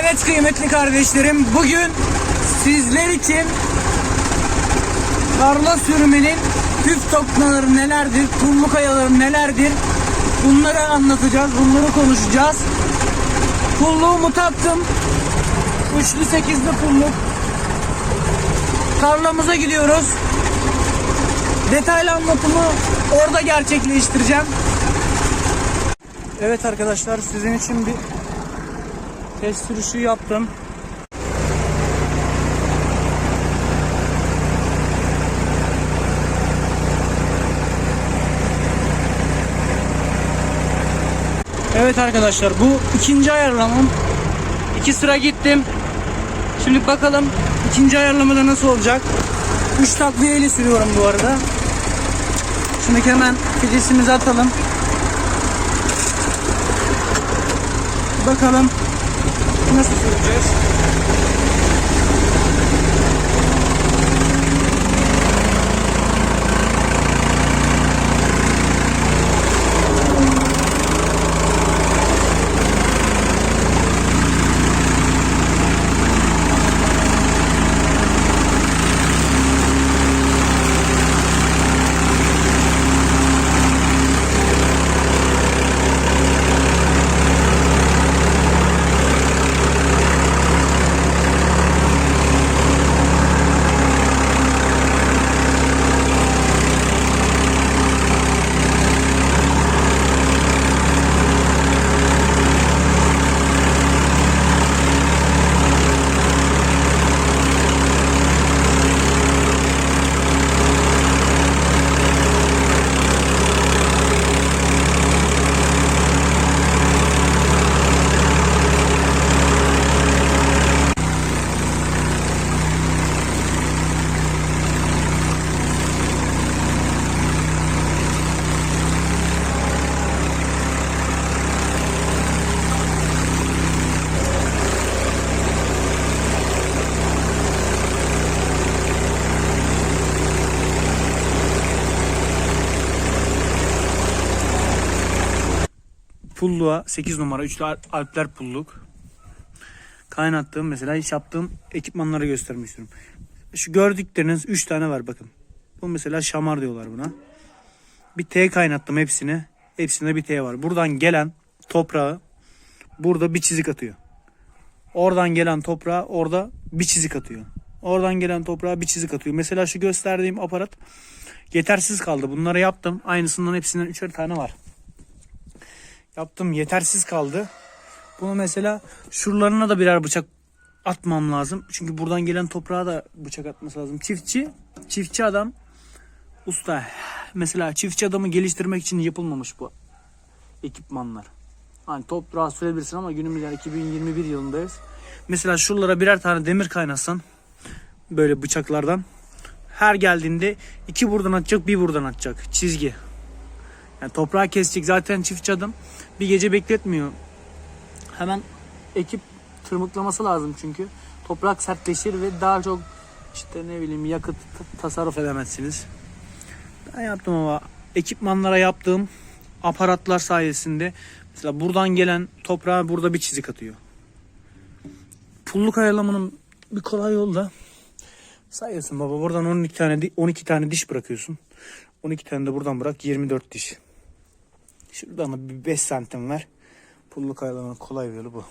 Evet kıymetli kardeşlerim bugün sizler için tarla sürmenin püf noktaları nelerdir, kumlu kayaları nelerdir bunları anlatacağız, bunları konuşacağız. Pulluğumu taktım. Üçlü sekizli pulluk. Tarlamıza gidiyoruz. Detaylı anlatımı orada gerçekleştireceğim. Evet arkadaşlar sizin için bir test sürüşü yaptım. Evet arkadaşlar bu ikinci ayarlamam. İki sıra gittim. Şimdi bakalım ikinci ayarlamada nasıl olacak. Üç takviyeyle sürüyorum bu arada. Şimdi hemen fidesimizi atalım. Bakalım nasıl süreceğiz. Pulluğa 8 numara üçlü Al- Alpler pulluk kaynattığım mesela iş yaptığım ekipmanları göstermek istiyorum. Şu gördükleriniz 3 tane var bakın. Bu mesela şamar diyorlar buna. Bir T kaynattım hepsini. Hepsinde bir T var. Buradan gelen toprağı burada bir çizik atıyor. Oradan gelen toprağa orada bir çizik atıyor. Oradan gelen toprağa bir çizik atıyor. Mesela şu gösterdiğim aparat yetersiz kaldı. Bunları yaptım. Aynısından hepsinden üçer tane var yaptım yetersiz kaldı. Bunu mesela şuralarına da birer bıçak atmam lazım. Çünkü buradan gelen toprağa da bıçak atması lazım. Çiftçi, çiftçi adam usta. Mesela çiftçi adamı geliştirmek için yapılmamış bu ekipmanlar. Hani toprağa sürebilirsin ama günümüz yani 2021 yılındayız. Mesela şuralara birer tane demir kaynatsan böyle bıçaklardan her geldiğinde iki buradan atacak bir buradan atacak çizgi. Yani toprağı kesecek zaten çiftçi adam bir gece bekletmiyor. Hemen ekip tırmıklaması lazım çünkü. Toprak sertleşir ve daha çok işte ne bileyim yakıt tasarruf edemezsiniz. Ben yaptım ama ekipmanlara yaptığım aparatlar sayesinde mesela buradan gelen toprağa burada bir çizik atıyor. Pulluk ayarlamanın bir kolay yolu da sayıyorsun baba buradan 12 tane di- 12 tane diş bırakıyorsun. 12 tane de buradan bırak 24 diş. Şuradan da bir 5 santim ver. Pulluk ayarlamanın kolay yolu bu.